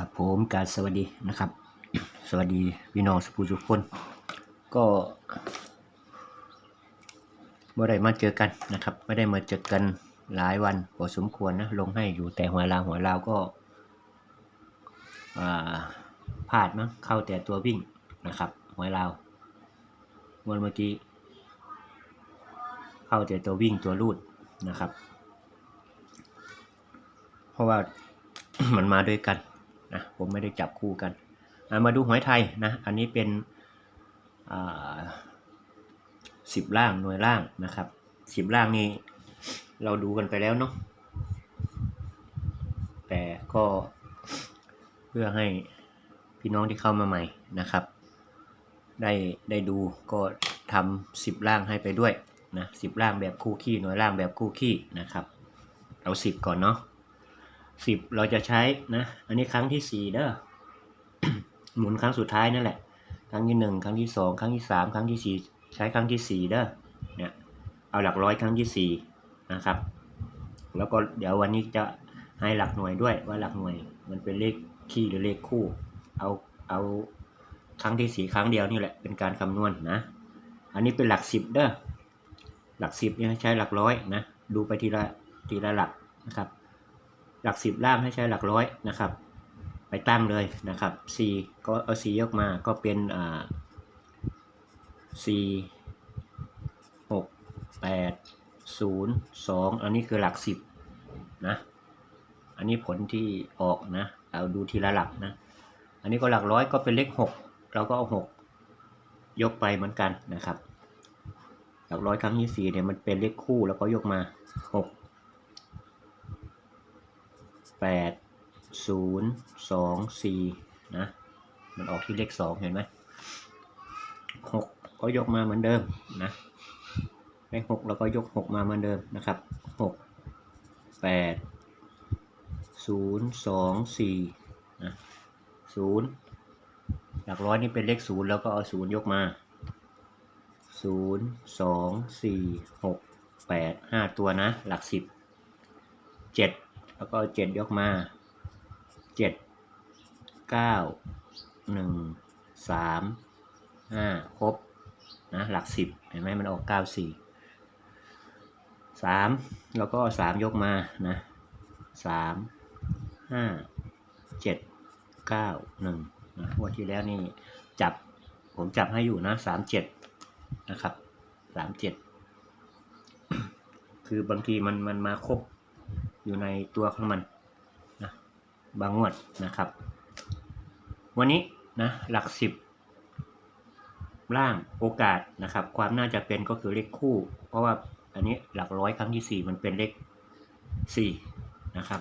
ครับผมการสวัสดีนะครับ สวัสดีพี่น้องสุภูทุกคน ก็ไม่ได้มาเจอกันนะครับ ไม่ได้มาเจอกันหลายวันพอสมควรนะลงให้อยู่แต่หัวลาวหัวลาวก็พลาดมั้งเข้าแต่ตัววิ่งนะครับหัวลาววันเมื่อกี้ เข้าแต่ตัววิ่งตัวรูดนะครับ เพราะว่ามันมาด้วยกัน นะผมไม่ได้จับคู่กันมาดูหวยไทยนะอันนี้เป็นสิบล่างหน่วยล่างนะครับสิบล่างนี่เราดูกันไปแล้วเนาะแต่ก็เพื่อให้พี่น้องที่เข้ามาใหม่นะครับ ได้ได้ดูก็ทำสิบล่างให้ไปด้วยนะสิบล่างแบบคู่ขี้หน่วยล่างแบบคู่ขี้นะครับ เอาสิบก่อนเนาะ สิบเราจะใช้นะ อันนี้ครั้งที่สี่เด้อหมุนครั้งสุดท้ายนั่นแหละ ครั้งที่หนึ่งครั้งที่สองครั้งที่สามครั้งที่สี่ใช้ครั้งที่สี่เด้อเนี่ยเอาหลักร้อยครั้งที่สี่นะครับ แล้วก็เดี๋ยววันนี้จะให้หลักหน่วยด้วยว่าหลักหน่วยมันเป็นเลขคี่หรือเลขคู่ เอาเอาครั้งที่สี่ครั้งเดียวนี่แหละเป็นการคำนวณนะอันนี้เป็นหลักสิบเด้อหลักสิบเนี่ยใช้หลักร้อยนะ ดูไปทีละทีละหลักนะครับ หลักสิบล่างให้ใช้หลักร้อยนะครับ ไปตั้งเลยนะครับ c ก็เอา c ยกมาก็เป็นอ่า c หกแปดศูนย์สองอันนี้คือหลักสิบนะ อันนี้ผลที่ออกนะเอาดูทีละหลักนะ อันนี้ก็หลักร้อยก็เป็นเลขหกเราก็เอาหกยกไปเหมือนกันนะครับ หลักร้อยครั้งที่สี่เนี่ยมันเป็นเลขคู่แล้วก็ยกมาหก แปดศูนย์สองสี่นะ มันออกที่เลขสองเห็นไหมหกก็ยกมาเหมือนเดิมนะเลขหกเราก็ยกหกมาเหมือนเดิมนะครับหกแปดศูนย์สองสี่นะศูนย์หลักร้อยนี่เป็นเลขศูนย์แล้วก็เอาศูนย์ยกมาศูนย์สองสี่หกแปดห้าตัวนะ หลักสิบเจ็ด แล้วก็เจ็ดยกมาเจ็ดเก้าหนึ่งสามห้าครบนะหลักสิบเห็นไหมมันออกเก้าสี่สามแล้วก็สามยกมานะสามห้าเจ็ดเก้าหนึ่งนะวันที่แล้วนี่จับผมจับให้อยู่นะสามเจ็ดนะครับสามเจ็ดคือบางทีมันมันมาครบ อยู่ในตัวของมันนะบางงวดนะครับ วันนี้นะหลักสิบล่างโอกาสนะครับ ความน่าจะเป็นก็คือเลขคู่ เพราะว่าอันนี้หลักร้อยครั้งที่สี่มันเป็นเลขสี่นะครับ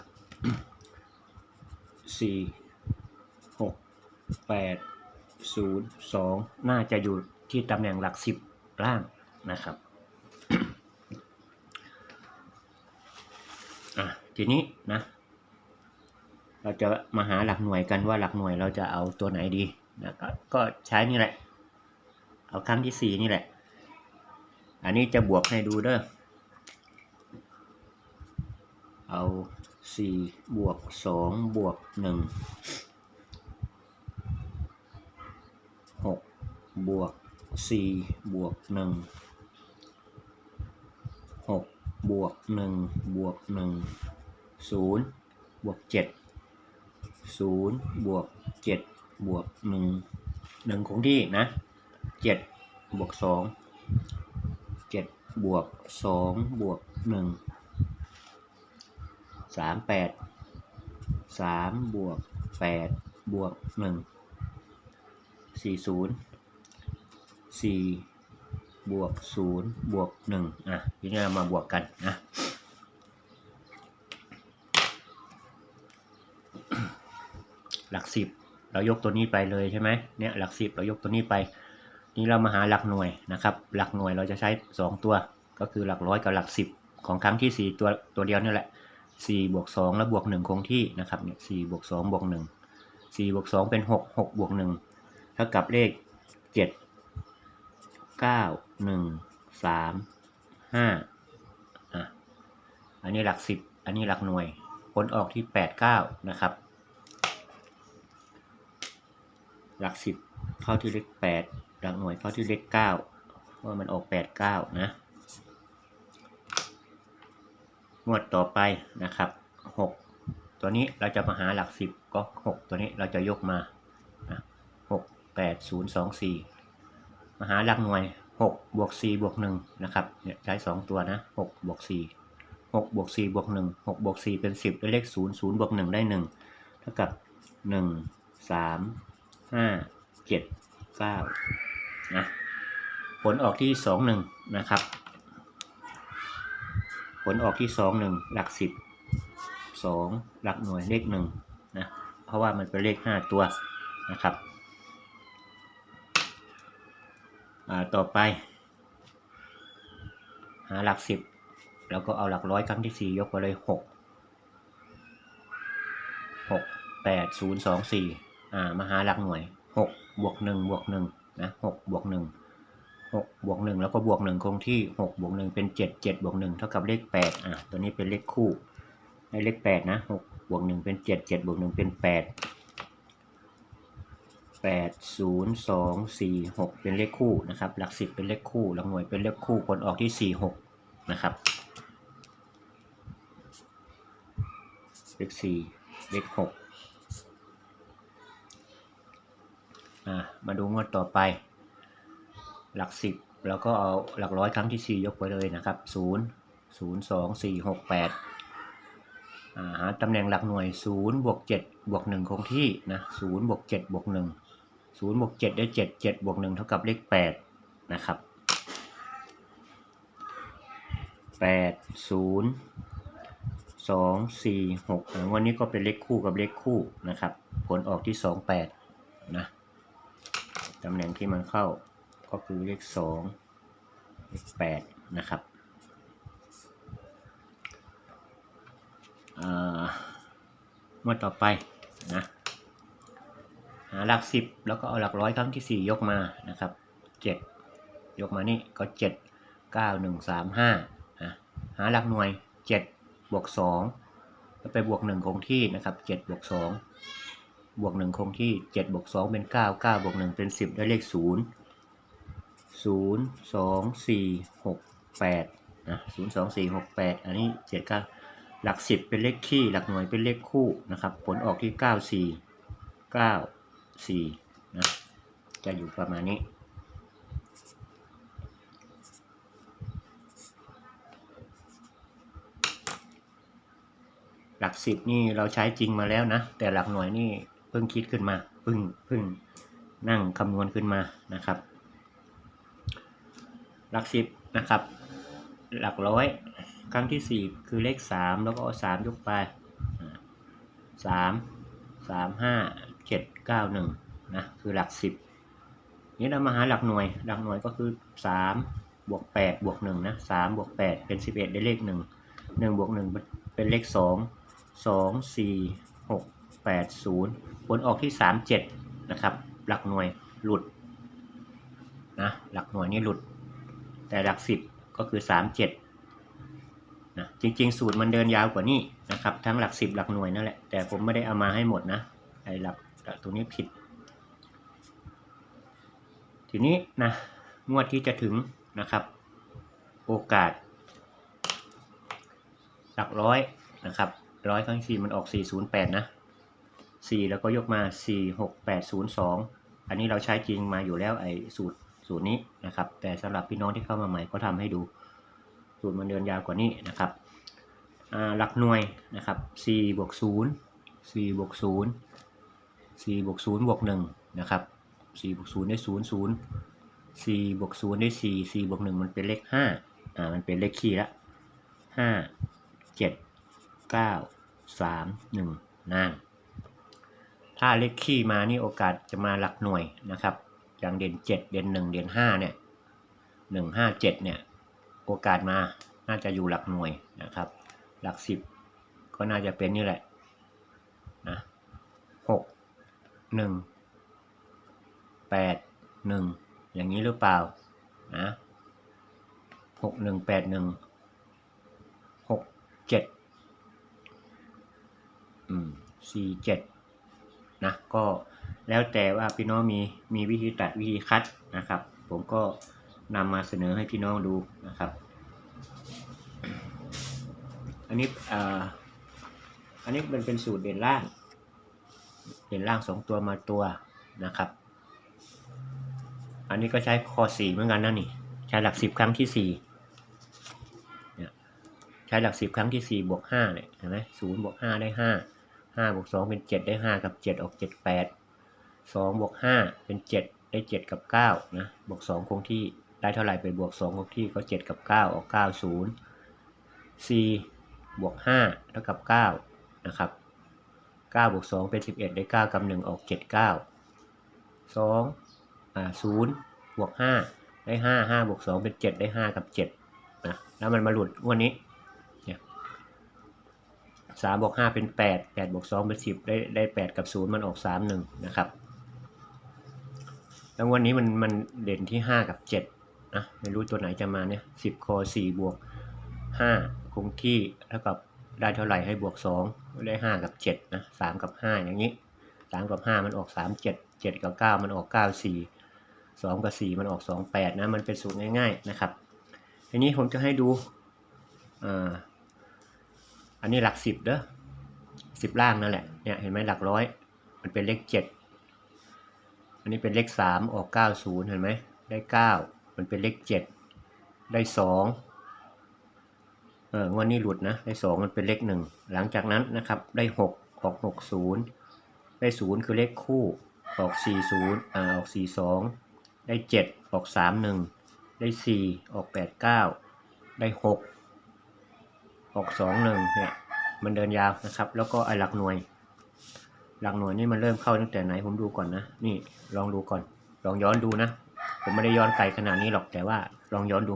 สี่หกแปดศูนย์สองน่าจะอยู่ที่ตำแหน่งหลักสิบล่างนะครับ อะ ทีนี้นะ เราจะมาหาหลักหน่วยกันว่าหลักหน่วยเราจะเอาตัวไหนดีนะกก็ใช้นี่แหละ เอาครั้งที่สี่นี่แหละ อันนี้จะบวกให้ดูเด้อเอาสี่บวกสองบวกหนึ่งหกบวกสี่บวกหนึ่งหกบวกหนึ่งบวกหนึ่ง ศูนย์บวกเจ็ดศูนย์บวกเจ็ดบวกหนึ่งหนึ่งคงที่นะเจ็ดบวกสองเจ็ดบวกสองบวกหนึ่งสามแปดสามบวกแปดบวกหนึ่งสี่ศูนย์สี่บวกศูนย์บวกหนึ่งอะทีนี้เรามาบวกกันนะ หลักสิบเรายกตัวนี้ไปเลยใช่ไหมเนี่ยหลักสิบเรายกตัวนี้ไป นี่เรามาหาหลักหน่วยนะครับ หลักหน่วยเราจะใช้สองตัว ก็คือหลักร้อยกับหลักสิบของครั้งที่สี่ตัวตัวเดียวนี่แหละสี่บวกสองแล้วบวกหนึ่งคงที่นะครับเนี่ยสี่บวกสองบวกหนึ่งสี่บวกสองเป็นหกหกบวกหนึ่งเท่ากับเลขเจ็ดเก้าหนึ่งสามห้าอะอันนี้หลักสิบอันนี้หลักหน่วยผลออกที่แปดเก้านะครับ หลักสิบเข้าที่เลขแปดหลักหน่วยเข้าที่เลขเก้าเพราะว่ามันออกแปดเก้านะงวดต่อไปนะครับหกตัวนี้เราจะมาหาหลักสิบก็หกตัวนี้เราจะยกมาหกแปดศูนย์สองสี่มาหาหลักหน่วยหกบวกสี่บวกหนึ่งนะครับเนี่ยใช้สองตัวนะหกบวกสี่หกบวกสี่บวกหนึ่งหกบวกสี่เป็นสิบได้เลขศูนย์ศูนย์บวกหนึ่งได้หนึ่งเท่ากับหนึ่งสาม ห้าเจ็ดเก้านะผลออกที่สองหนึ่งนะครับ ผลออกที่สองหนึ่งหลักสิบสองหลักหน่วยเลขหนึ่งนะเพราะว่ามันเป็นเลขห้าตัวนะครับอ่าต่อไป หาหลักสิบแล้วก็เอาหลักร้อยครั้งที่สี่ยกไปเลยหกหกแปดศูนย์สองสี่ มาหาหลักหน่วยหกบวกหนึ่งบวกหนึ่งนะหกบวกหนึ่งหกบวกหนึ่งแล้วก็บวกหนึ่งคงที่หกบวกหนึ่งเป็นเจ็ดเจ็ดบวกหนึ่งเท่ากับเลขแปดอ่าตัวนี้เป็นเลขคู่ได้เลขแปดนะหกบวกหนึ่งเป็นเจ็ดเจ็ดบวกหนึ่งเป็นแปดแปดศูนย์สองสี่หกเป็นเลขคู่นะครับ หลักสิบเป็นเลขคู่หลักหน่วยเป็นเลขคู่ผลออกที่สี่หกนะครับเลขสี่เลขหกอ่า มาดูงวดต่อไป หลักสิบแล้วก็เอาหลักร้อยครั้งที่สี่ยกไปเลยนะครับศูนย์ศูนย์สองสี่หกแปดหาตำแหน่งหลักหน่วยศูนย์บวกเจ็ดบวกหนึ่งคงที่นะศูนย์บวกเจ็ดบวกหนึ่งศูนย์บวกเจ็ดได้เจ็ดเจ็ดบวกหนึ่งเท่ากับเลขแปดนะครับแปดศูนย์สองสี่หกวันนี้ก็เป็นเลขคู่กับเลขคู่นะครับ ผลออกที่สองแปดนะำแหน่งที่มันเข้าก็คือเลขสองเลขแปดนะครับอ่างวดต่อไปนะหาหลักสิบแล้วก็เอาหลักร้อยครั้งที่สี่ยกมานะครับเจ็ดยกมานี่ก็เจ็ดเก้าหนึ่งสามห้านะหาหลักหน่วยเจ็ดบวกสองแล้วไปบวกหนึ่งคงที่นะครับเจ็ดบวกสอง บวกหนึ่งคงที่เจ็ดบวกสองเป็นเก้าเก้าบวกหนึ่งเป็นสิบได้เลขศูนย์ศูนย์สองสี่หกแปดนะศูนย์สองสี่หกแปดอันนี้เจ็ดก้าหลักสิบเป็นเลขคี่ หลักหน่วยเป็นเลขคู่นะครับ ผลออกที่เก้าสี่เก้าสี่นะจะอยู่ประมาณนี้หลักสิบนี่เราใช้จริงมาแล้วนะ แต่หลักหน่วยนี่ เพิ่งคิดขึ้นมาเพิ่งเพิ่งนั่งคำนวณขึ้นมานะครับ หลักสิบนะครับ หลักร้อยครั้งที่สี่คือเลขสามแล้วก็สามยกไปสามสามห้าเจ็ดเก้าหนึ่งนะคือหลักสิบนี้เรามาหาหลักหน่วย หลักหน่วยก็คือสามบวกแปดบวกหนึ่งนะสามบวกแปดเป็นสิบเอ็ดได้เลขหนึ่งหนึ่งบวกหนึ่งเป็นเลขสองสองสี่หกแปดศูนย์ ผลออกที่สามเจ็ดนะครับ หลักหน่วยหลุดนะหลักหน่วยนี่หลุด แต่หลักสิบก็คือสามเจ็ดนะจริง ๆ สูตรมันเดินยาวกว่านี้นะครับ ทั้งหลักสิบหลักหน่วยนั่นแหละแต่ผมไม่ได้เอามาให้หมดนะไอ้หลักตรงนี้ผิด ทีนี้นะงวดที่จะถึงนะครับ โอกาส หลักร้อยนะครับร้อยครั้งสี่มันออก 408 นะ 4 แล้วก็ยกมา 46802 อันนี้เราใช้จริงมาอยู่แล้วไอ้สูตรสูตรนี้นะครับ แต่สำหรับพี่น้องที่เข้ามาใหม่ก็ทำให้ดู สูตรมันเดินยาวกว่านี้นะครับหลักหน่วยนะครับ4บวก0 4บวก0 4บวก0บวก1นะครับ4บวก0ได้ 0 0 4บวก0ได้4 4บวก1มันเป็นเลข5อ่ามันเป็นเลขคี่ละ5 7เก้าสามหนึ่งนั่น ถ้าเลขคี่มานี่โอกาสจะมาหลักหน่วยนะครับ อย่างเด่นเจ็ดเด่นหนึ่งเด่นห้าเนี่ยหนึ่งห้าเจ็ดเนี่ยโอกาสมาน่าจะอยู่หลักหน่วยนะครับ หลักสิบก็น่าจะเป็นนี่แหละนะหกหนึ่งแปดหนึ่งอย่างนี้หรือเปล่านะหกหนึ่งแปดหนึ่งหกเจ็ดสี่เจ็ด นะก็แล้วแต่ว่าพี่น้องมีมีวิธีตัดวิธีคัดนะครับ ผมก็นำมาเสนอให้พี่น้องดูนะครับ อันนี้อ่าอันนี้มันเป็นสูตรเด่นล่าง เด่นล่างสองตัวมาตัวนะครับ อันนี้ก็ใช้คอสี่เหมือนกันนะนี่ ใช้หลักสิบครั้งที่สี่เนี่ยใช้หลักสิบครั้งที่สี่บวกห้าเนี่ยเห็นไหมศูนย์บวกห้าได้ห้า ห้าบวกสองเป็นเจ็ดได้ห้ากับเจ็ดออกเจ็ดแปดสองบวกห้าเป็นเจ็ดได้เจ็ดกับเก้านะบวกสองคงที่ได้เท่าไหร่ไปบวกสองคงที่ก็เจ็ดกับเก้าออกเก้าศูนย์สี่บวกห้าเท่ากับเก้านะครับเก้าบวกสองเป็นสิบเอ็ดได้เก้ากับหนึ่งออกเจ็ดเก้าสองอ่าศูนย์บวกห้าได้ห้าห้าบวกสองเป็นเจ็ดได้ห้ากับเจ็ดนะแล้วมันมาหลุดวันนี้ สามบวกห้าเป็นแปดแปดบวกสองเป็นสิบได้ได้แปดกับศูนย์มันออกสามหนึ่งนะครับแล้ววันนี้มันมันเด่นที่ห้ากับเจ็ดนะไม่รู้ตัวไหนจะมาเนี่ยสิบคอสี่บวกห้าคงที่เท่ากับได้เท่าไหร่ให้บวกสองได้ห้ากับเจ็ดนะสามกับห้าอย่างนี้สามกับห้ามันออกสามเจ็ดเจ็ดกับเก้ามันออกเก้าสี่สองกับสี่มันออกสองแปดนะมันเป็นสูตรง่าย ๆนะครับทีนี้ผมจะให้ดูอ่า อันนี้หลักสิบเด้อสิบล่างนั่นแหละเนี่ยเห็นไหมหลักร้อย มันเป็นเลขเจ็ดอันนี้เป็นเลขสามออกเก้าศูนย์เห็นไหมได้เก้ามันเป็นเลขเจ็ดได้สองเอองวดนี้หลุดนะได้สองมันเป็นเลขหนึ่งหลังจากนั้นนะครับได้หกออกหกศูนย์ได้ศูนย์คือเลขคู่ออกสี่ศูนย์อ่าออกสี่สองได้เจ็ดออกสามหนึ่งได้สี่ออกแปดเก้าได้หก ออกสองหนึ่งเนี่ยมันเดินยาวนะครับ แล้วก็ไอหลักหน่วย หลักหน่วยนี่มันเริ่มเข้าตั้งแต่ไหนผมดูก่อนนะ นี่ลองดูก่อน ลองย้อนดูนะ ผมไม่ได้ย้อนไกลขนาดนี้หรอกแต่ว่าลองย้อนดู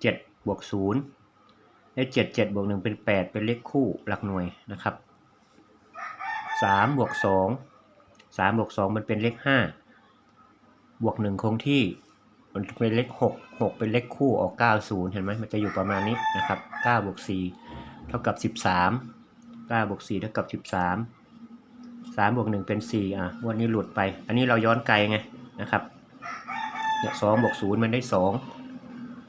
เจ็ดบวกศูนย์ได้เจ็ดเจ็ดบวกหนึ่งเป็นแปดเป็นเลขคู่หลักหน่วยนะครับสามบวกสองสามบวกสองมันเป็นเลขห้าบวกหนึ่งคงที่ มันเป็นเลขหกหกเป็นเลขคู่ออกเก้าศูนย์เห็นไหมมันจะอยู่ประมาณนี้นะครับเก้าบวกสี่เท่ากับสิบสามเก้าบวกสี่เท่ากับสิบสามสามบวกหนึ่งเป็นสี่อะวันนี้หลุดไป อันนี้เราย้อนไกลไงนะครับเนี่ยสองบวกศูนย์มันได้สอง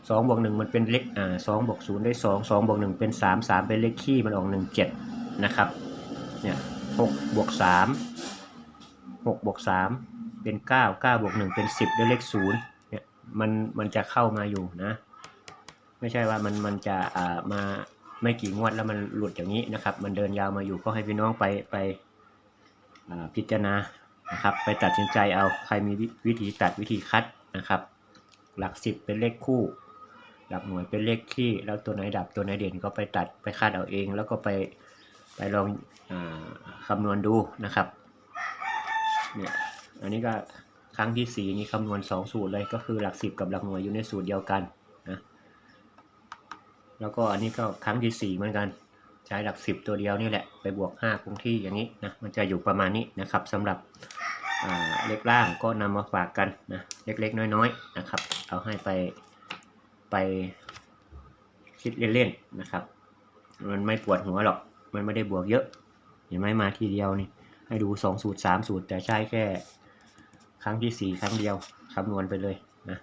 สองบวกหนึ่งมันเป็นเลขอ่าสองบวกศูนย์ได้สองสองบวกหนึ่งเป็นสามสามเป็นเลขคี่มันออกหนึ่งเจ็ดนะครับเนี่ยหกบวกสามหกบวกสามเป็นเก้าเก้าบวกหนึ่งเป็นสิบได้เลขศูนย์ มันมันจะเข้ามาอยู่นะ ไม่ใช่ว่ามันมันจะอ่ามาไม่กี่งวดแล้วมันหลุดอย่างนี้นะครับ มันเดินยาวมาอยู่ก็ให้พี่น้องไปไปอ่าพิจารณานะครับ ไปตัดสินใจเอาใครมีวิธีตัดวิธีคัดนะครับ หลักสิบเป็นเลขคู่ หลักหน่วยเป็นเลขที่ แล้วตัวไหนดับตัวไหนเด่นก็ไปตัดไปคาดเอาเอง แล้วก็ไปไปลองอาคำนวณดูนะครับเนี่ยอันนี้ก็ ครั้งที่สี่นี้คำนวณสองสูตรเลยก็คือหลักสิบกับหลักหน่วยอยู่ในสูตรเดียวกันนะแล้วก็อันนี้ก็ครั้งที่สี่เหมือนกัน ใช้หลักสิบตัวเดียวนี่แหละไปบวก5คงที่อย่างนี้นะมันจะอยู่ประมาณนี้นะครับสำหรับเลขล่างก็นำมาฝากกันนะเล็กๆ น้อยๆนะครับ เอาให้ไปไปคิดเล่นๆนะครับ มันไม่ปวดหัวหรอก มันไม่ได้บวกเยอะ เห็นไหมมาทีเดียวนี่ ให้ดูสองสูตรสามสูตร แต่ใช้แค่ ครั้งที่สี่ครั้งเดียวคำนวณไปเลยนะ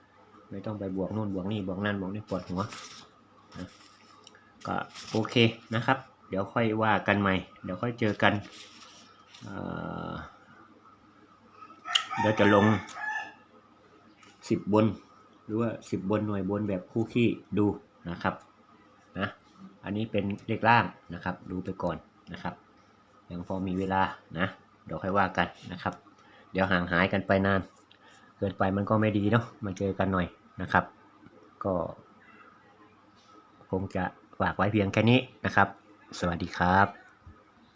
ไม่ต้องไปบวกนู่นบวกนี่บวกนั่นบวกนี่ปวดหัวนะก็โอเคนะครับ เดี๋ยวค่อยว่ากันใหม่ เดี๋ยวค่อยเจอกันเเดี๋ยวจะลงสิบบน หรือว่าสิบบนหน่วยบนแบบคู่ขี้ดูนะครับนะอันนี้เป็นเลขล่างนะครับ ดูไปก่อนนะครับยังพอมีเวลานะเดี๋ยวค่อยว่ากันนะครับ เดี๋ยวห่างหายกันไปนาน เกินไปมันก็ไม่ดีเนาะมาเจอกันหน่อยนะครับ ก็คงจะฝากไว้เพียงแค่นี้นะครับ สวัสดีครับ